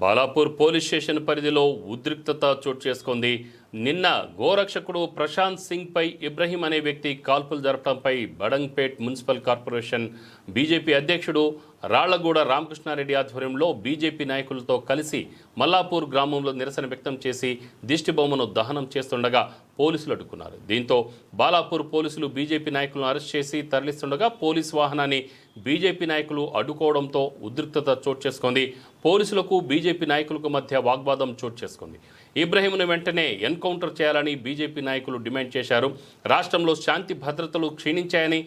Balapur police station పరిధిలో ఉద్రిక్తత చోటు చేసుకుంది. నిన్న గోరక్షకుడు ప్రశాంత్ సింగ్ పై ఇబ్రహీం అనే వ్యక్తి కాల్పులు జరపడంపై బడంగ్పేట్ మున్సిపల్ కార్పొరేషన్ బీజేపీ అధ్యక్షుడు రాళ్ళగూడ రామకృష్ణారెడ్డి ఆధ్వర్యంలో బీజేపీ నాయకులతో కలిసి మల్లాపూర్ గ్రామంలో నిరసన వ్యక్తం చేసి దిష్టిబొమ్మను దహనం చేస్తుండగా పోలీసులు అడ్డుకున్నారు. దీంతో బాలాపూర్ పోలీసులు బీజేపీ నాయకులను అరెస్ట్ చేసి తరలిస్తుండగా పోలీసు వాహనాన్ని బీజేపీ నాయకులు అడ్డుకోవడంతో ఉద్రిక్తత చోటు చేసుకుంది. పోలీసులకు బీజేపీ నాయకులకు మధ్య వాగ్వాదం చోటు చేసుకుంది. ఇబ్రహీంను వెంటనే ఎన్కౌంటర్ చేయాలని బీజేపీ నాయకులు డిమాండ్ చేశారు. రాష్ట్రంలో శాంతి భద్రతలు క్షీణించాయని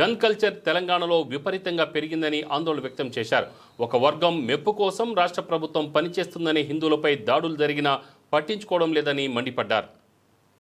గన్ కల్చర్ తెలంగాణలో విపరీతంగా పెరిగిందని ఆందోళన వ్యక్తం చేశారు. ఒక వర్గం మెప్పు కోసం రాష్ట్ర ప్రభుత్వం పనిచేస్తుందని హిందువులపై దాడులు జరిగినా పట్టించుకోవడం లేదని మండిపడ్డారు.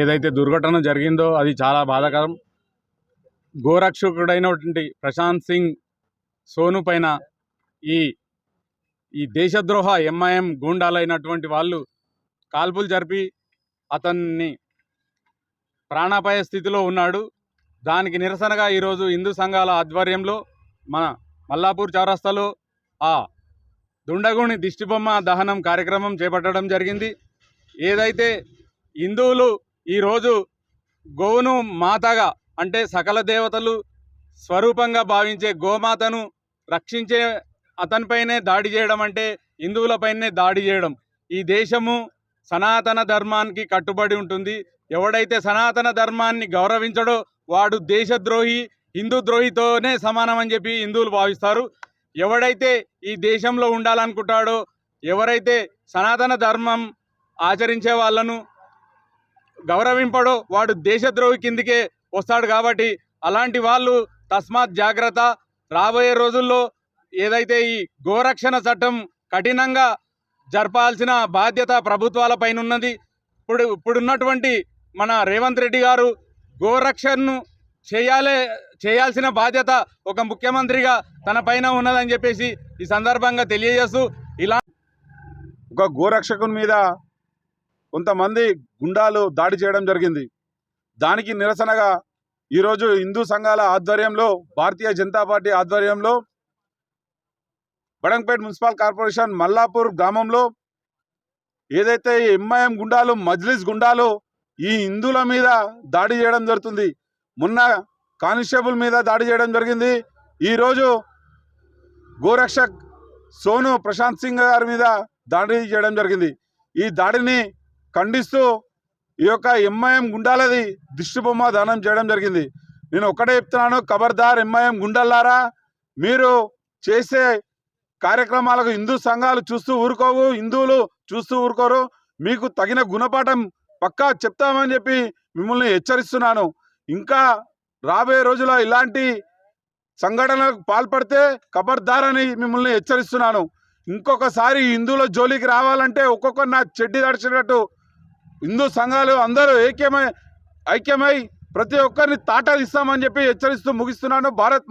ఏదైతే దుర్ఘటన జరిగిందో అది చాలా బాధాకరం. గోరక్షకుడైనటువంటి ప్రశాంత్ సింగ్ సోను పైన ఈ ఈ దేశద్రోహ ఎంఐఎం గూండాలైనటువంటి వాళ్ళు కాల్పులు జరిపి అతన్ని ప్రాణాపాయ స్థితిలో ఉన్నాడు. దానికి నిరసనగా ఈరోజు హిందూ సంఘాల ఆధ్వర్యంలో మన మల్లాపూర్ చౌరస్తాలో ఆ దుండగుని దిష్టిబొమ్మ దహనం కార్యక్రమం చేపట్టడం జరిగింది. ఏదైతే హిందువులు ఈరోజు గోవును మాతగా అంటే సకల దేవతలు స్వరూపంగా భావించే గోమాతను రక్షించే అతనిపైనే దాడి చేయడం అంటే హిందువులపైనే దాడి చేయడం. ఈ దేశము సనాతన ధర్మానికి కట్టుబడి ఉంటుంది. ఎవడైతే సనాతన ధర్మాన్ని గౌరవించడో వాడు దేశద్రోహి హిందూ ద్రోహితోనే సమానం అని చెప్పి హిందువులు భావిస్తారు. ఎవడైతే ఈ దేశంలో ఉండాలనుకుంటాడో ఎవరైతే సనాతన ధర్మం ఆచరించే వాళ్ళను గౌరవింపడో వాడు దేశద్రోహి కిందికే వస్తాడు కాబట్టి అలాంటి వాళ్ళు తస్మాత్ జాగ్రత్త. రాబోయే రోజుల్లో ఏదైతే ఈ గోరక్షణ చట్టం కఠినంగా జరపాల్సిన బాధ్యత ప్రభుత్వాల ఉన్నది ఇప్పుడు ఇప్పుడున్నటువంటి మన రేవంత్ రెడ్డి గారు గోరక్షణను చేయాలే చేయాల్సిన బాధ్యత ఒక ముఖ్యమంత్రిగా తన పైన ఉన్నదని చెప్పేసి ఈ సందర్భంగా తెలియజేస్తూ ఇలా ఒక గోరక్షకుని మీద కొంతమంది గుండాలు దాడి చేయడం జరిగింది. దానికి నిరసనగా ఈరోజు హిందూ సంఘాల ఆధ్వర్యంలో భారతీయ జనతా పార్టీ ఆధ్వర్యంలో బడంపేట మున్సిపల్ కార్పొరేషన్ మల్లాపూర్ గ్రామంలో ఏదైతే ఎంఐఎం గుండాలు మజ్లిస్ గుండాలు ఈ హిందువుల మీద దాడి చేయడం జరుగుతుంది. మొన్న కానిస్టేబుల్ మీద దాడి చేయడం జరిగింది. ఈరోజు గోరక్షక్ సోను ప్రశాంత్ సింగ్ గారి మీద దాడి చేయడం జరిగింది. ఈ దాడిని ఖండిస్తూ ఈ యొక్క ఎంఐఎం గుండాలది దిష్టిబొమ్మ దానం చేయడం జరిగింది. నేను ఒక్కటే చెప్తున్నాను ఖబర్దార్ ఎంఐఎం గుండల్లారా మీరు చేసే కార్యక్రమాలకు హిందూ సంఘాలు చూస్తూ ఊరుకోవు హిందువులు చూస్తూ ఊరుకోరు. మీకు తగిన గుణపాఠం పక్కా చెప్తామని చెప్పి మిమ్మల్ని హెచ్చరిస్తున్నాను. ఇంకా రాబోయే రోజుల్లో ఇలాంటి సంఘటనలకు పాల్పడితే ఖబర్దారని మిమ్మల్ని హెచ్చరిస్తున్నాను. ఇంకొకసారి హిందువుల జోలికి రావాలంటే ఒక్కొక్కరు నా చెడ్డి దడిచినట్టు హిందూ సంఘాలు అందరూ ఐక్యమై ఐక్యమై ప్రతి ఒక్కరిని తాట ఇస్తామని చెప్పి హెచ్చరిస్తూ ముగిస్తున్నాను. భారత్